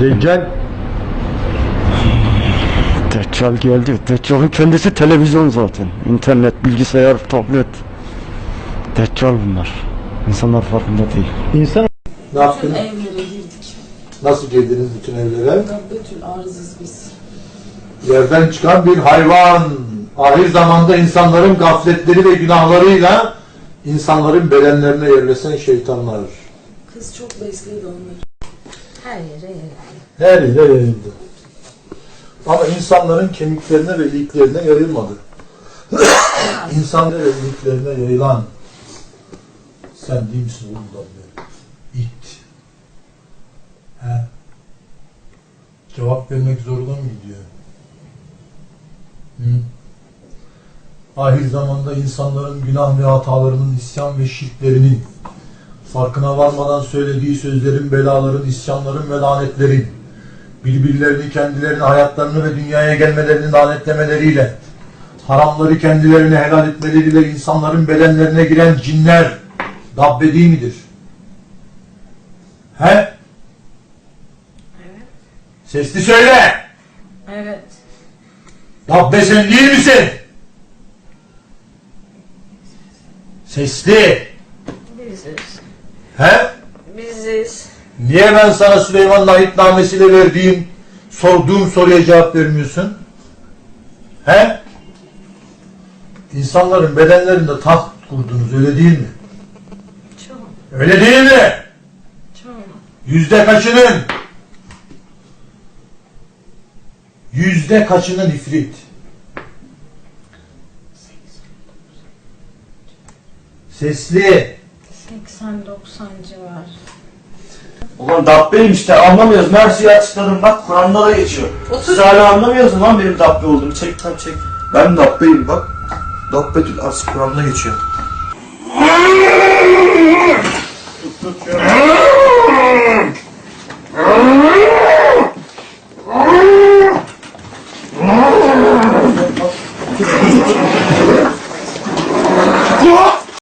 Deccal. Deccal geldi. Deccal'ın kendisi televizyon zaten. İnternet, bilgisayar, tablet. Deccal bunlar. İnsanlar farkında değil. İnsan Ne yaptınız? Evlere girdik. Nasıl girdiniz bütün evlere? Gabbetül arzız biz. Yerden çıkan bir hayvan. Ahir zamanda insanların gafletleri ve günahlarıyla insanların bedenlerine yerleşen şeytanlar. Kız çok besledi onları. Her yere yayıldı. Ama insanların kemiklerine ve iliklerine yayılmadı. İnsanlara iliklerine yayılan sen değil misin oğlum da böyle? İt. He? Cevap vermek zoruna mı gidiyor? Hı? Ahir zamanda insanların günah ve hatalarının, isyan ve şirklerinin farkına varmadan söylediği sözlerin, belaların, isyanların ve lanetlerin birbirlerini, kendilerini, hayatlarını ve dünyaya gelmelerini lanetlemeleriyle haramları kendilerine helal etmeleriyle insanların bedenlerine giren cinler Dabbe değil midir? He? Evet. Sesli söyle! Evet. Dabbe sen değil misin? Sesli! Biziz. He? Biziz. Niye ben sana Süleyman Nahitnamesi'yle verdiğim, sorduğum soruya cevap vermiyorsun? He? İnsanların bedenlerinde taht kurdunuz öyle değil mi? Çok. Öyle değil mi? Çok. Yüzde kaçının? Yüzde kaçının ifrit? Sesli. 80-90 civar. Ulan Dabbe'yim işte anlamıyoruz. Her şeyi açıkladım. Bak Kur'an'da da geçiyor. Otur. Siz hala anlamıyorsunuz lan benim Dabbe olduğumu. Çek tam çek. Ben Dabbe'yim bak. Dabbetül Ars Kur'an'da geçiyor. tut tut ya.